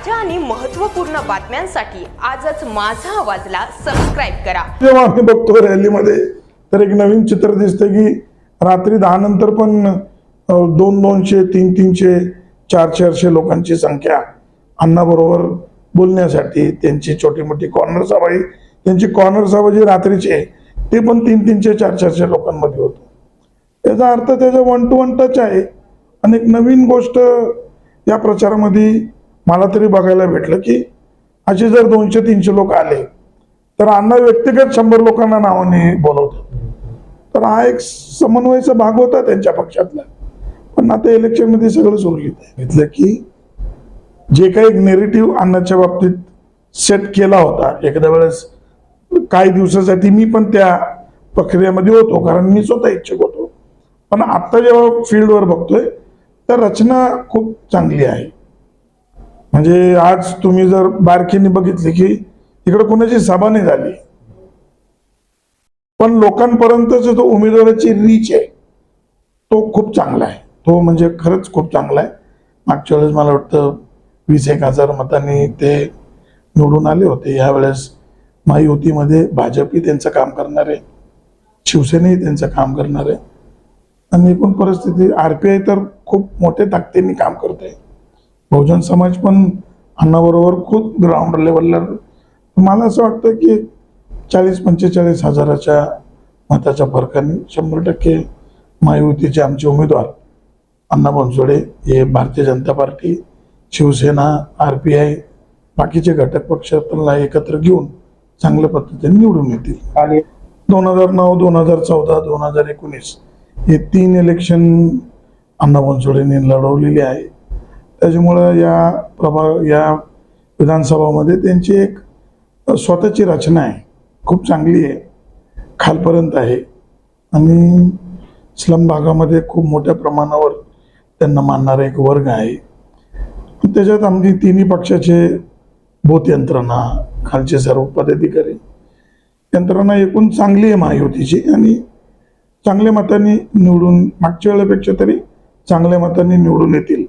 ताज्या आणि महत्त्वपूर्ण बातम्यांसाठी आजच माझा आवाजला सबस्क्राईब करा. जेव्हा आम्ही बघतो रॅलीमध्ये तर एक नवीन चित्र दिसतं की रात्री दहा नंतर पण दोन दोनशे तीन तीनशे चार चारशे लोकांची संख्या अण्णाबरोबर बोलण्यासाठी त्यांची छोटी मोठी कॉर्नर सभा त्यांची कॉर्नर सभा जी रात्रीची आहे ते पण तीन तीनशे चार चारशे लोकांमध्ये होतो. त्याचा अर्थ त्याचा वन टू वन टच आहे. आणि एक नवीन गोष्ट या प्रचारामध्ये मला तरी बघायला भेटलं की असे जर दोनशे तीनशे लोक आले तर अण्णा व्यक्तिगत शंभर लोकांना नावाने बोलवतात. तर हा एक समन्वयाचा भाग होता त्यांच्या पक्षातला. पण आता इलेक्शनमध्ये सगळं सुरळीत आहे. घेतलं की जे काही एक नेरेटिव्ह अण्णाच्या बाबतीत सेट केला होता एखाद्या वेळेस काही दिवसासाठी मी पण त्या प्रक्रियेमध्ये होतो कारण मी स्वतः इच्छुक होतो. पण आत्ता जेव्हा फील्डवर बघतोय तर रचना खूप चांगली आहे. म्हणजे आज तुम्ही जर बारकीने बघितली की इकडे कोणाची सभा नाही झाली. पण लोकांपर्यंतच जो उमेदवाराची रीच आहे तो खूप चांगला आहे. तो म्हणजे खरंच खूप चांगला आहे. मागच्या वेळेस मला वाटतं वीस एक हजार मतांनी ते निवडून आले होते. यावेळेस महायुतीमध्ये भाजपही त्यांचं काम करणार आहे. शिवसेनेही त्यांचं काम करणार आहे. आणि एकूण परिस्थिती आर पी आय तर खूप मोठ्या ताकदीने काम करत आहे बहुजन समाज पण अण्णाबरोबर खूप ग्राउंड लेवलला मला असं वाटतं की चाळीस पंचेचाळीस हजाराच्या मताच्या फरकाने शंभर टक्के महायुतीचे आमचे उमेदवार अण्णा बनसोडे हे Bharatiya Janata party Shivsena R P I बाकीचे घटक पक्ष त्यांना एकत्र घेऊन चांगल्या पद्धतीने निवडून येतील. आणि दोन हजार नऊ दोन हजार चौदा दोन हजार एकोणीस हे तीन इलेक्शन अण्णा बनसोडेंनी लढवलेली आहे. त्याच्यामुळं या प्रभा या विधानसभामध्ये त्यांची एक स्वतःची रचना आहे. खूप चांगली आहे. खालपर्यंत आहे. आणि स्लम भागामध्ये खूप मोठ्या प्रमाणावर त्यांना मानणारा एक वर्ग आहे. त्याच्यात आमची तिन्ही पक्षाचे बोत यंत्रणा खालचे सर्व पदाधिकारी यंत्रणा एकूण चांगली आहे महायुतीची आणि चांगल्या मतांनी निवडून मागच्या वेळेपेक्षा तरी चांगल्या मतांनी निवडून येतील.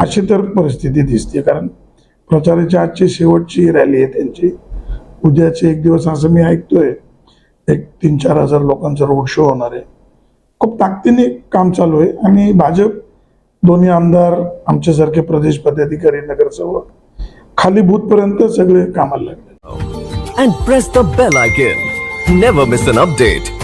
अशी तर परिस्थिती दिसते कारण प्रचाराची आजची शेवटची रॅली आहे त्यांची. उद्याचे एक दिवस असं मी ऐकतोय एक तीन चार हजार लोकांचा रोड शो होणार आहे. खूप ताकदीने काम चालू आहे आणि भाजप दोन्ही आमदार आमच्यासारखे प्रदेश पदाधिकारी नगरसेवक खाली भूतपर्यंत सगळे कामाला लागले. And press the bell icon never miss an update